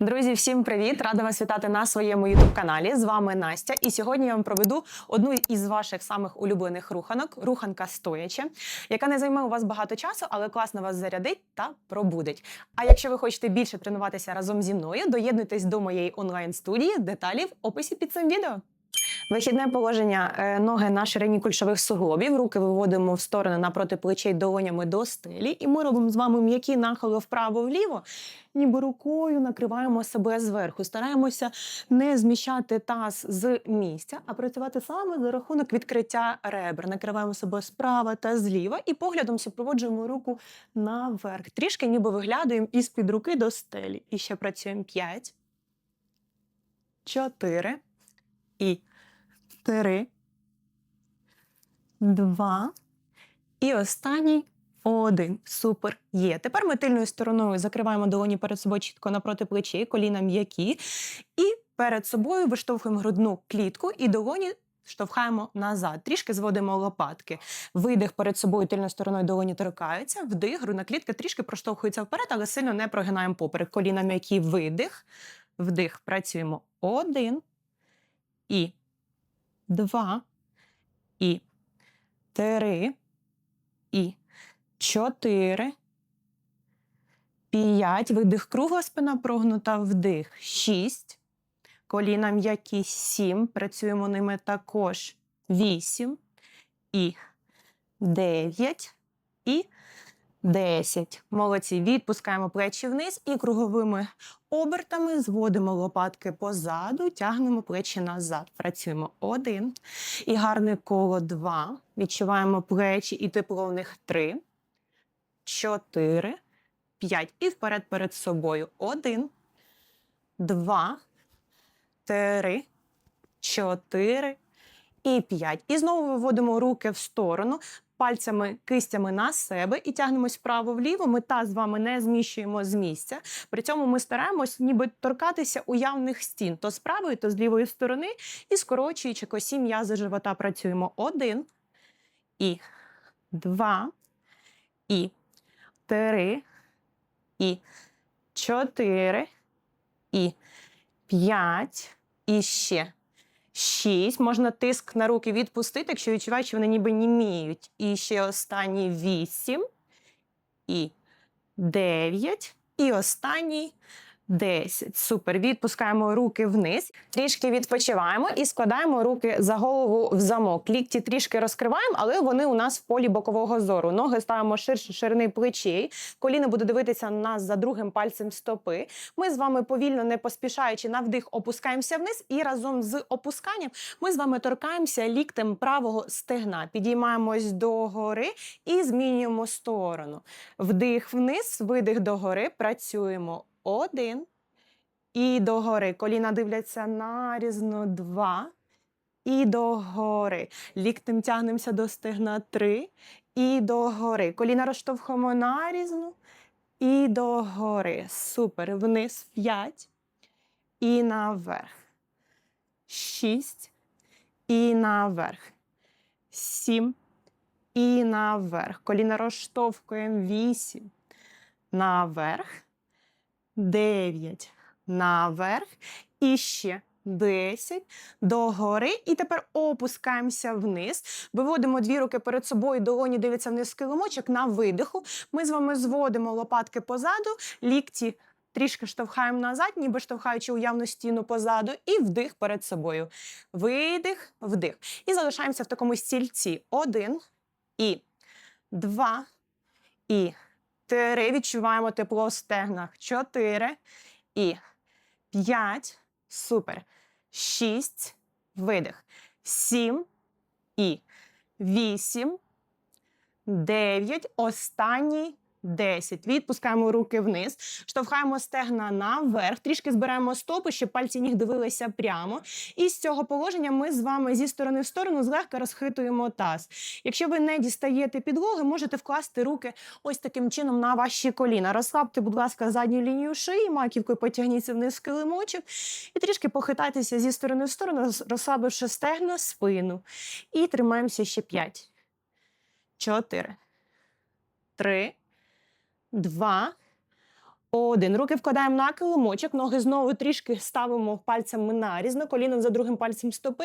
Друзі, всім привіт! Рада вас вітати на своєму ютуб-каналі. З вами Настя. І сьогодні я вам проведу одну із ваших самих улюблених руханок руханка стояче, яка не займе у вас багато часу, але класно вас зарядить та пробудить. А якщо ви хочете більше тренуватися разом зі мною, доєднуйтесь до моєї онлайн-студії. Деталі в описі під цим відео. Вихідне положення е, ноги на ширині кульшових суглобів. Руки виводимо в сторони напроти плечей долонями до стелі. І ми робимо з вами м'які нахили вправо-вліво, ніби рукою накриваємо себе зверху. Стараємося не зміщати таз з місця, а працювати саме за рахунок відкриття ребер. Накриваємо себе справа та зліва і поглядом супроводжуємо руку наверх. Трішки ніби виглядаємо із-під руки до стелі. І ще працюємо 5, 4 і три, два. І останній один. Супер. Є. Тепер ми тильною стороною закриваємо долоні перед собою чітко напроти плечей, коліна м'які. І перед собою виштовхуємо грудну клітку і долоні. Штовхаємо назад, трішки зводимо лопатки. Видих перед собою тильною стороною долоні торкаються, вдих, грудна клітка трішки проштовхується вперед, але сильно не прогинаємо поперек. Коліна м'які, видих, вдих. Працюємо один і два, і три, і чотири, п'ять. Видих, кругла спина прогнута, вдих. Шість. Коліна м'які сім. Працюємо ними також. Вісім. І дев'ять. І 10. Молодці. Відпускаємо плечі вниз і круговими обертами зводимо лопатки позаду, тягнемо плечі назад. Працюємо один. І гарне коло два. Відчуваємо плечі і тепло в них три, чотири, п'ять. І вперед перед собою. Один, два, три, чотири. І п'ять. І знову виводимо руки в сторону пальцями, кистями на себе і тягнемось вправо-вліво. Ми та з вами не зміщуємо з місця. При цьому ми стараємось ніби торкатися уявних стін то з правої, то з лівої сторони. І скорочуючи косі м'язи живота, працюємо. Один. І. Два, і. Три, і. Чотири, і. П'ять, і ще. Шість. Можна тиск на руки відпустити, якщо відчуваєш, що вони ніби німіють. І ще останній вісім. І дев'ять. І останній 10. Супер. Відпускаємо руки вниз, трішки відпочиваємо і складаємо руки за голову в замок. Лікті трішки розкриваємо, але вони у нас в полі бокового зору. Ноги ставимо ширше ширини плечей. Коліно буде дивитися на нас за другим пальцем стопи. Ми з вами повільно, не поспішаючи на вдих, опускаємося вниз, і разом з опусканням ми з вами торкаємося ліктем правого стегна. Підіймаємось догори і змінюємо сторону. Вдих вниз, видих догори. Працюємо. Один. І догори. Коліна дивляться нарізно. Два. І догори. Ліктем тягнемося до стегна. Три. І догори. Коліна розштовхуємо нарізно. І догори. Супер. Вниз. П'ять. І наверх. Шість. І наверх. Сім. І наверх. Коліна розштовхуємо. Вісім. Наверх. 9 наверх. І ще 10 догори. І тепер опускаємося вниз. Виводимо дві руки перед собою, долоні дивляться вниз килимочок на видиху. Ми з вами зводимо лопатки позаду, лікті. Трішки штовхаємо назад, ніби штовхаючи уявну стіну позаду, і вдих перед собою. Видих, вдих. І залишаємося в такому стільці. Один і два і Три. Відчуваємо тепло в стегнах. Чотири. І п'ять. Супер. Шість. Видих. Сім. І вісім. Дев'ять. Останній. 10. Відпускаємо руки вниз, штовхаємо стегна наверх, трішки збираємо стопи, щоб пальці ніг дивилися прямо. І з цього положення ми з вами зі сторони в сторону злегка розхитуємо таз. Якщо ви не дістаєте підлоги, можете вкласти руки ось таким чином на ваші коліна. Розслабте, будь ласка, задню лінію шиї, маківкою потягніться вниз килимочок і трішки похитайтеся зі сторони в сторону, розслабивши стегна, спину. І тримаємося ще 5, 4, 3, два, Один. Руки вкладаємо на килимочок, ноги знову трішки ставимо пальцями нарізно, коліном за другим пальцем стопи.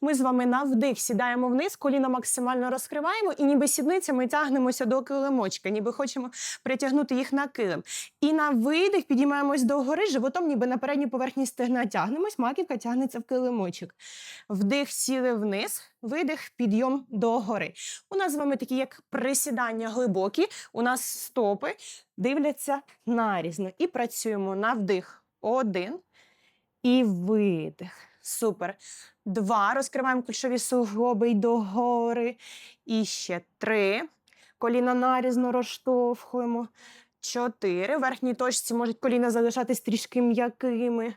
Ми з вами на вдих сідаємо вниз, коліна максимально розкриваємо і ніби сідницями тягнемося до килимочка, ніби хочемо притягнути їх на килим. І на видих підіймаємось догори, животом ніби на передню поверхні стегна тягнемось, маківка тягнеться в килимочок. Вдих сіли вниз, видих, підйом догори. У нас з вами такі як присідання глибокі, у нас стопи дивляться нарізно. І працюємо на вдих. Один. І видих. Супер. Два. Розкриваємо ключові суглоби й догори. І ще три. Коліна нарізно розштовхуємо. Чотири. В верхній точці можуть коліна залишатись трішки м'якими.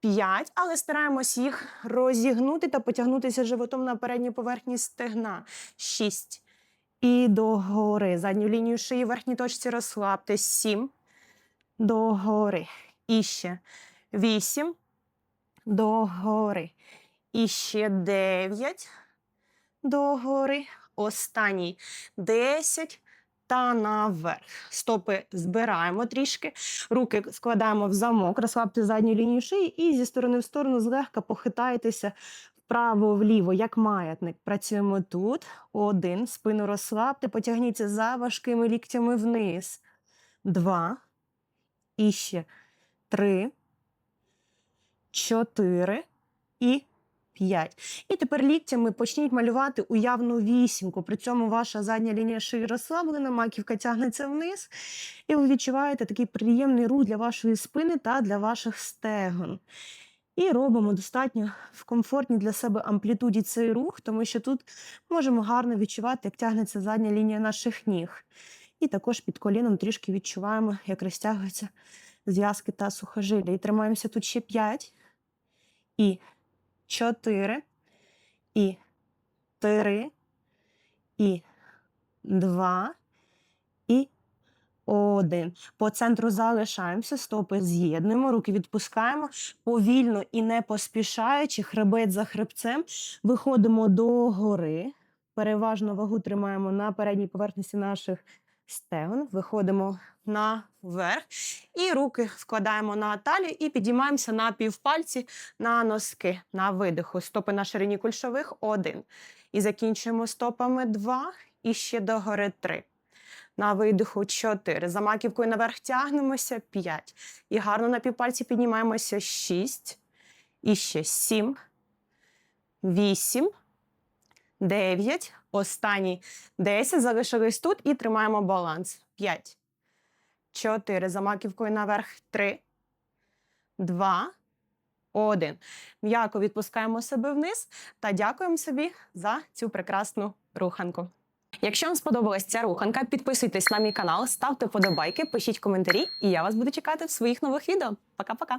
П'ять. Але стараємось їх розігнути та потягнутися животом на передній поверхні стегна. Шість. І догори. Задню лінію шиї в верхній точці розслабте. Сім. Догори. І ще. Вісім. Догори. І ще дев'ять. Догори. Останній. Десять. Та наверх. Стопи збираємо трішки. Руки складаємо в замок, розслабте задню лінію шиї і зі сторони в сторону злегка похитайтеся вправо-вліво, як маятник. Працюємо тут. Один. Спину розслабте, потягніться за важкими ліктями вниз. Два. І ще три. Чотири. І п'ять. І тепер ліктями почніть малювати уявну вісімку. При цьому ваша задня лінія шиї розслаблена, маківка тягнеться вниз. І ви відчуваєте такий приємний рух для вашої спини та для ваших стегон. І робимо достатньо в комфортній для себе амплітуді цей рух, тому що тут можемо гарно відчувати, як тягнеться задня лінія наших ніг. І також під коліном трішки відчуваємо, як розтягуються зв'язки та сухожилля. І тримаємося тут ще 5. І 4. І 3. І 2. І один. По центру залишаємося, стопи з'єднуємо, руки відпускаємо, повільно і не поспішаючи, хребет за хребцем, виходимо до гори. Переважно вагу тримаємо на передній поверхності наших стегон, виходимо наверх і руки вкладаємо на талію і підіймаємося на півпальці на носки на видиху. Стопи на ширині кульшових один. І закінчуємо стопами два і ще догори три. На видиху 4. За маківкою наверх тягнемося 5. І гарно на півпальці піднімаємося 6. І ще 7, 8, 9. Останній 10. Залишились тут і тримаємо баланс. 5, 4. За маківкою наверх 3, 2, 1. М'яко відпускаємо себе вниз та дякуємо собі за цю прекрасну руханку. Якщо вам сподобалась ця руханка, підписуйтесь на мій канал, ставте подобайки, пишіть коментарі, і я вас буду чекати в своїх нових відео. Пока-пока!